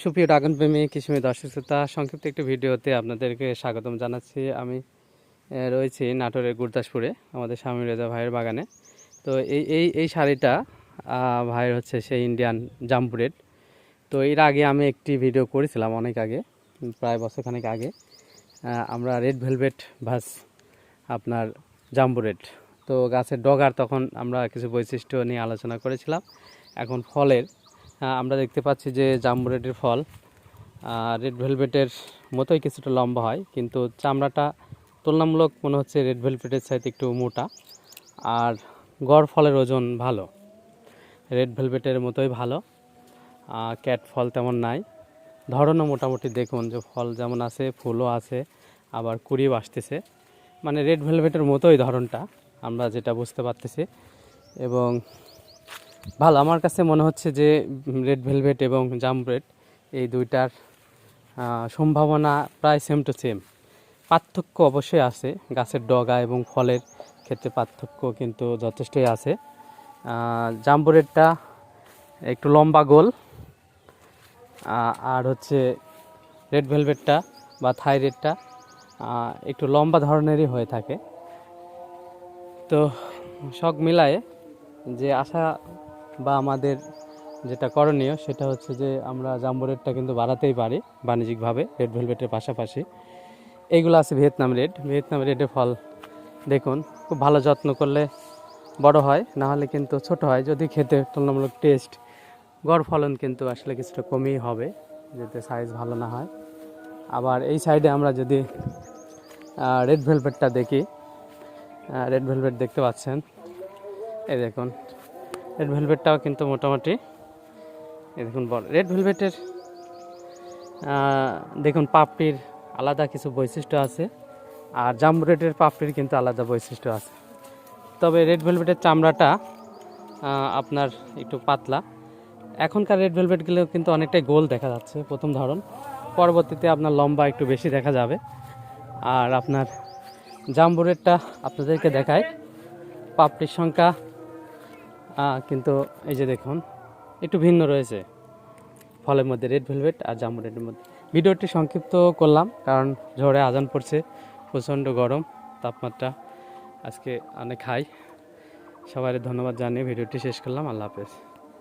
সুপ্রিয় ড্রাগন প্রেমী কিশমি দর্শক শ্রোতা, সংক্ষিপ্ত একটি ভিডিওতে আপনাদেরকে স্বাগতম জানাচ্ছি। আমি রয়েছি নাটোরের গুরদাসপুরে, আমাদের স্বামী রেজা ভাইয়ের বাগানে। তো এই এই এই শাড়িটা ভাইয়ের হচ্ছে সেই ইন্ডিয়ান জাম্পুরেট তো এর আগে আমি একটি ভিডিও করেছিলাম অনেক আগে, প্রায় বছরখানেক আগে। আমরা রেড ভেলভেট ভাস আপনার জাম্বুরেট তো গাছের ডগার তখন আমরা কিছু বৈশিষ্ট্য নিয়ে আলোচনা করেছিলাম। এখন ফলের আমরা দেখতে পাচ্ছি যে জাম্বুরেটের ফল রেড ভেলভেটের মতোই কিছুটা লম্বা হয়, কিন্তু চামড়াটা তুলনামূলক মনে হচ্ছে রেড ভেলভেটের চাইতে একটু মোটা, আর গড় ফলের ওজন ভালো, রেড ভেলভেটের মতোই ভালো ক্যাট ফল তেমন নাই। ধরনও মোটামুটি দেখুন যে ফল যেমন আছে, ফুলও আছে, আবার কুড়িও আসতেছে। মানে রেড ভেলভেটের মতোই ধরনটা, আমরা যেটা বুঝতে পারতেছি। এবং ভালো, আমার কাছে মনে হচ্ছে যে রেড ভেলভেট এবং জাম্বরেট এই দুইটার সম্ভাবনা প্রায় সেম টু সেম পার্থক্য অবশ্যই আছে, গাছের ডগা এবং ফলের ক্ষেত্রে পার্থক্য কিন্তু যথেষ্টই আছে। জাম্বুরেটটা একটু লম্বা গোল আর হচ্ছে রেড ভেলভেটটা বা থাইরেডটা একটু লম্বা ধরনেরই হয়ে থাকে। তো সব মিলায়ে যে আশা বা আমাদের যেটা করণীয় সেটা হচ্ছে যে আমরা জাম্বুরেটটা কিন্তু বাড়াতেই পারি বাণিজ্যিকভাবে রেড ভেলভেটের পাশাপাশি। এইগুলো আছে ভিয়েতনাম রেড। ভিয়েতনাম রেডের ফল দেখুন, খুব ভালো যত্ন করলে বড় হয়, না হলে কিন্তু ছোট হয়। যদি খেতে তুলনামূলক টেস্ট গড় ফলন কিন্তু আসলে কিছুটা কমই হবে, যাতে সাইজ ভালো না হয়। আবার এই সাইডে আমরা যদি রেড ভেলভেটটা দেখি রেড ভেলভেট দেখতে পাচ্ছেন। এই দেখুন। রেড ভেলভেটটাও কিন্তু মোটামুটি দেখুন বড় রেড ভেলভেটের দেখুন পাপড়ির আলাদা কিছু বৈশিষ্ট্য আছে আর জাম্বুরেটের পাপড়ির কিন্তু আলাদা বৈশিষ্ট্য আছে। তবে রেড ভেলভেটের চামড়াটা আপনার একটু পাতলা। এখনকার রেড ভেলভেটগুলো কিন্তু অনেকটাই গোল দেখা যাচ্ছে, প্রথম ধরন। পরবর্তীতে আপনার লম্বা একটু বেশি দেখা যাবে। আর আপনার জাম্বুরেটটা আপনাদেরকে দেখায়, পাপড়ির সংখ্যা কিন্তু এই যে দেখুন, একটু ভিন্ন রয়েছে। ফলের মধ্যে রেড ভেলভেট আর জাম্বুরেটের মধ্যে। ভিডিওটি সংক্ষিপ্ত করলাম, কারণ ঝড়ে আজান পড়ছে, প্রচণ্ড গরম, তাপমাত্রা। আজকে অনেক হাই সবাই ধন্যবাদ জানিয়ে ভিডিওটি শেষ করলাম। আল্লাহ হাফেজ।